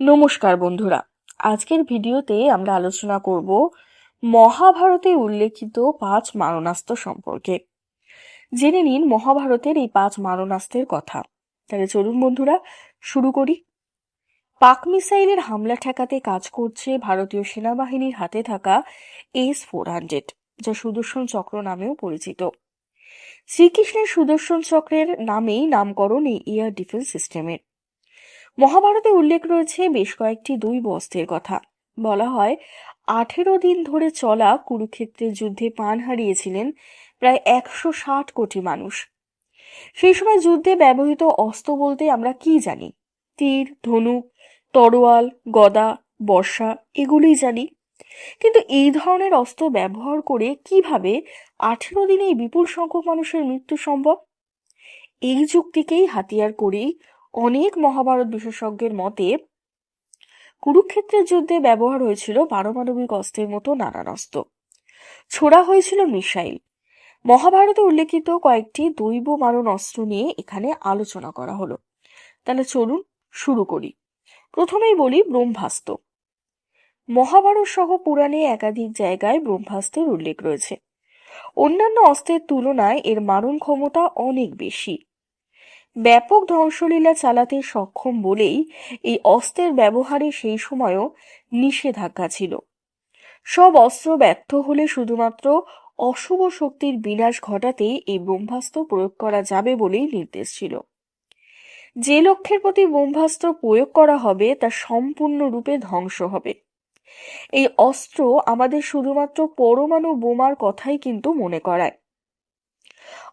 নমস্কার বন্ধুরা। আজকের ভিডিওতে আমরা আলোচনা করব মহাভারতে উল্লেখিত পাঁচ মারণাস্ত্র সম্পর্কে। জেনে নিন মহাভারতের এই পাঁচ মারণাস্ত্রের কথা। তাহলে চলুন বন্ধুরা, শুরু করি। পাক মিসাইলের হামলা ঠেকাতে কাজ করছে ভারতীয় সেনাবাহিনীর হাতে থাকা এস ফোর হান্ড্রেড, যা সুদর্শন চক্র নামেও পরিচিত। শ্রীকৃষ্ণের সুদর্শন চক্রের নামেই নামকরণ এই এয়ার ডিফেন্স সিস্টেমের। মহাভারতে উল্লেখ রয়েছে বেশ কয়েকটি দুই বস্ত্রের কথা। বলা হয়, আঠেরো দিন ধরে চলা কুরুক্ষেত্রের যুদ্ধে প্রাণ হারিয়েছিলেন প্রায় একশো ষাট কোটি মানুষ। সেই সময় যুদ্ধে ব্যবহৃত অস্ত্র বলতে আমরা কি জানি? তীর, ধনুক, তরোয়াল, গদা, বর্ষা, এগুলোই জানি। কিন্তু এই ধরনের অস্ত্র ব্যবহার করে কীভাবে আঠেরো দিনে বিপুল সংখ্যক মানুষের মৃত্যু সম্ভব? এই যুক্তিকেই হাতিয়ার করেই অনেক মহাভারত বিশেষজ্ঞের মতে, কুরুক্ষেত্রের যুদ্ধে ব্যবহার হয়েছিল পারমাণবিক অস্ত্রের মতো নানান অস্ত্র। ছোড়া হয়েছিল মিসাইল। মহাভারতে উল্লেখিত কয়েকটি দৈব মারণ অস্ত্র নিয়ে এখানে আলোচনা করা হলো। তাহলে চলুন শুরু করি। প্রথমেই বলি ব্রহ্মাস্ত্র। মহাভারত সহ পুরাণে একাধিক জায়গায় ব্রহ্মাস্ত্রের উল্লেখ রয়েছে। অন্যান্য অস্ত্রের তুলনায় এর মারণ ক্ষমতা অনেক বেশি। ব্যাপক ধ্বংসলীলা চালাতে সক্ষম বলেই এই অস্ত্রের ব্যবহারে সেই সময়ও নিষেধাজ্ঞা ছিল। সব অস্ত্র ব্যর্থ হলে শুধুমাত্র অশুভ শক্তির বিনাশ ঘটাতেই এই ব্রহ্মাস্ত্র প্রয়োগ করা যাবে বলেই নির্দেশ ছিল। যে লক্ষ্যের প্রতি ব্রহ্মাস্ত্র প্রয়োগ করা হবে তা সম্পূর্ণরূপে ধ্বংস হবে। এই অস্ত্র আমাদের শুধুমাত্র পরমাণু বোমার কথাই কিন্তু মনে করায়।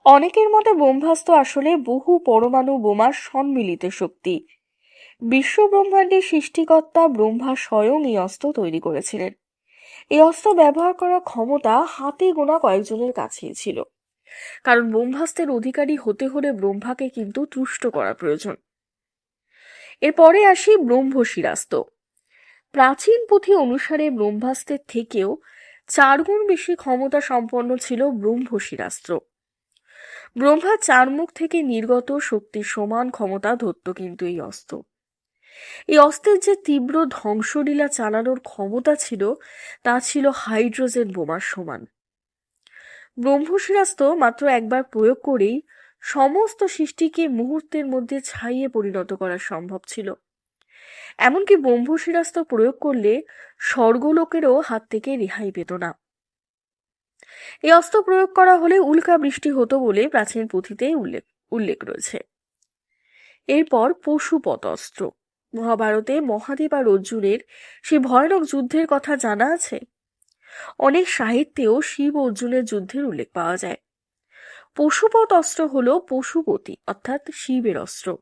অনেকের মতে ব্রহ্মাস্ত্র আসলে বহু পরমাণু বোমার সম্মিলিত শক্তি। বিশ্ব ব্রহ্মাণ্ডের সৃষ্টিকর্তা ব্রহ্মা স্বয়ং এই অস্ত্র তৈরি করেছিলেন। এই অস্ত্র ব্যবহার করার ক্ষমতা হাতে গোনা কয়েকজনের কাছেই ছিল। কারণ ব্রহ্মাস্ত্রের অধিকারী হতে হলে ব্রহ্মাকে কিন্তু তুষ্ট করা প্রয়োজন। এরপরে আসি ব্রহ্মশিরাস্ত্র। প্রাচীন পুঁথি অনুসারে ব্রহ্মাস্ত্রের থেকেও চারগুণ বেশি ক্ষমতা সম্পন্ন ছিল ব্রহ্মশিরাস্ত্র। ব্রহ্মা চার মুখ থেকে নির্গত শক্তির সমান ক্ষমতা ধরত কিন্তু এই অস্ত্র। এই অস্ত্রের যে তীব্র ধ্বংসলীলা চালানোর ক্ষমতা ছিল, তা ছিল হাইড্রোজেন বোমার সমান। ব্রহ্মশিরাস্ত্র মাত্র একবার প্রয়োগ করেই সমস্ত সৃষ্টিকে মুহূর্তের মধ্যে ছাইয়ে পরিণত করা সম্ভব ছিল। এমনকি ব্রহ্মশিরাস্ত্র প্রয়োগ করলে স্বর্গলোকেরও হাত থেকে রেহাই পেত না। এই অস্ত্র প্রয়োগ করা হলে উল্কা বৃষ্টি হতো বলে প্রাচীন পুঁথিতে উল্লেখ উল্লেখ রয়েছে। এরপর পশুপত অস্ত্র মহাভারতে মহাদেব আর অর্জুনের সেই ভয়ানক যুদ্ধের কথা জানা আছে? অনেক সাহিত্যেও শিব অর্জুনের যুদ্ধের উল্লেখ পাওয়া যায়। পশুপত অস্ত্র হল পশুপতি অর্থাৎ শিবের অস্ত্র।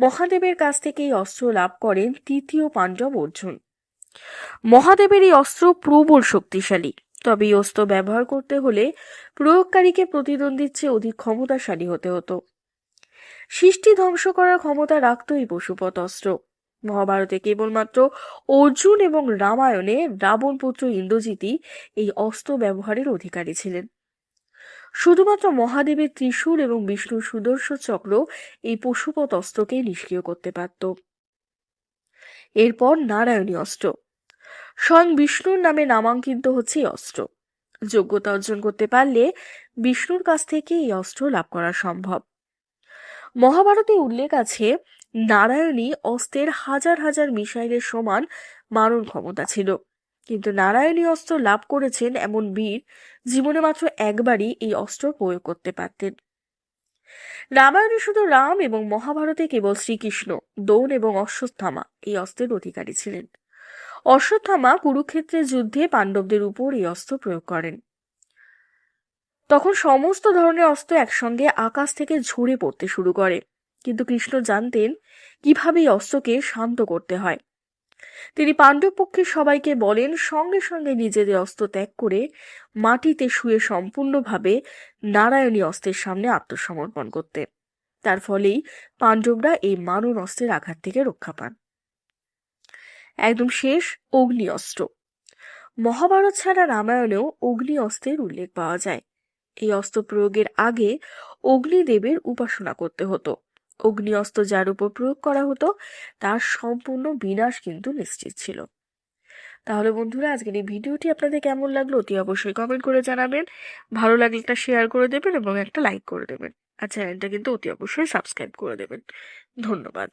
মহাদেবের কাছ থেকে এই অস্ত্র লাভ করেন তৃতীয় পাণ্ডব অর্জুন। মহাদেবের এই অস্ত্র প্রবল শক্তিশালী। তবে অস্ত্র ব্যবহার করতে হলে প্রয়োগকারীকে প্রতিদ্বন্দ্বীর চেয়ে অধিক ক্ষমতাশালী হতে হতো। সৃষ্টি ধ্বংস করার ক্ষমতা রাখত এই পশুপত অস্ত্র। মহাভারতে কেবলমাত্র অর্জুন এবং রামায়ণে রাবণ পুত্র ইন্দ্রজিৎই এই অস্ত্র ব্যবহারের অধিকারী ছিলেন। শুধুমাত্র মহাদেবের ত্রিশূল এবং বিষ্ণুর সুদর্শন চক্র এই পশুপত অস্ত্রকে নিষ্ক্রিয় করতে পারত। এরপর নারায়ণী অস্ত্র। স্বয়ং বিষ্ণুর নামে নামাঙ্কিত হচ্ছে এই অস্ত্র। যোগ্যতা অর্জন করতে পারলে বিষ্ণুর কাছ থেকে এই অস্ত্র লাভ করা সম্ভব। মহাভারতে উল্লেখ আছে নারায়ণী অস্ত্রের হাজার হাজার মিসাইলের সমান মারণ ক্ষমতা ছিল। কিন্তু নারায়ণী অস্ত্র লাভ করেছেন এমন বীর, জীবনে মাত্র একবারই এই অস্ত্র প্রয়োগ করতে পারতেন। রামায়ণে শুধু রাম এবং মহাভারতে কেবল শ্রীকৃষ্ণ, দৌন এবং অশ্বত্থামা এই অস্ত্রের অধিকারী ছিলেন। অশ্বত্থামা কুরুক্ষেত্রের যুদ্ধে পাণ্ডবদের উপর এই অস্ত্র প্রয়োগ করেন। তখন সমস্ত ধরনের অস্ত্র একসঙ্গে আকাশ থেকে ঝরে পড়তে শুরু করে। কিন্তু কৃষ্ণ জানতেন কীভাবে এই অস্ত্রকে শান্ত করতে হয়। তিনি পাণ্ডব পক্ষের সবাইকে বলেন, সঙ্গে সঙ্গে নিজেদের অস্ত্র ত্যাগ করে মাটিতে শুয়ে সম্পূর্ণভাবে নারায়ণী অস্ত্রের সামনে আত্মসমর্পণ করতে। তার ফলেই পাণ্ডবরা এই মানন অস্ত্রের আঘাত থেকে রক্ষা পান। একদম শেষ অগ্নি অস্ত্র মহাভারত ছাড়া রামায়ণেও অগ্নি অস্ত্রের উল্লেখ পাওয়া যায়। এই অস্ত্র প্রয়োগের আগে অগ্নিদেবের উপাসনা করতে হতো। অগ্নি অস্ত্র যার উপর প্রয়োগ করা হতো, তার সম্পূর্ণ বিনাশ কিন্তু নিশ্চিত ছিল। তাহলে বন্ধুরা, আজকের এই ভিডিওটি আপনাদের কেমন লাগল অতি অবশ্যই কমেন্ট করে জানাবেন। ভালো লাগলে একটা শেয়ার করে দেবেন এবং একটা লাইক করে দেবেন। আর চ্যানেলটা কিন্তু অতি অবশ্যই সাবস্ক্রাইব করে দেবেন। ধন্যবাদ।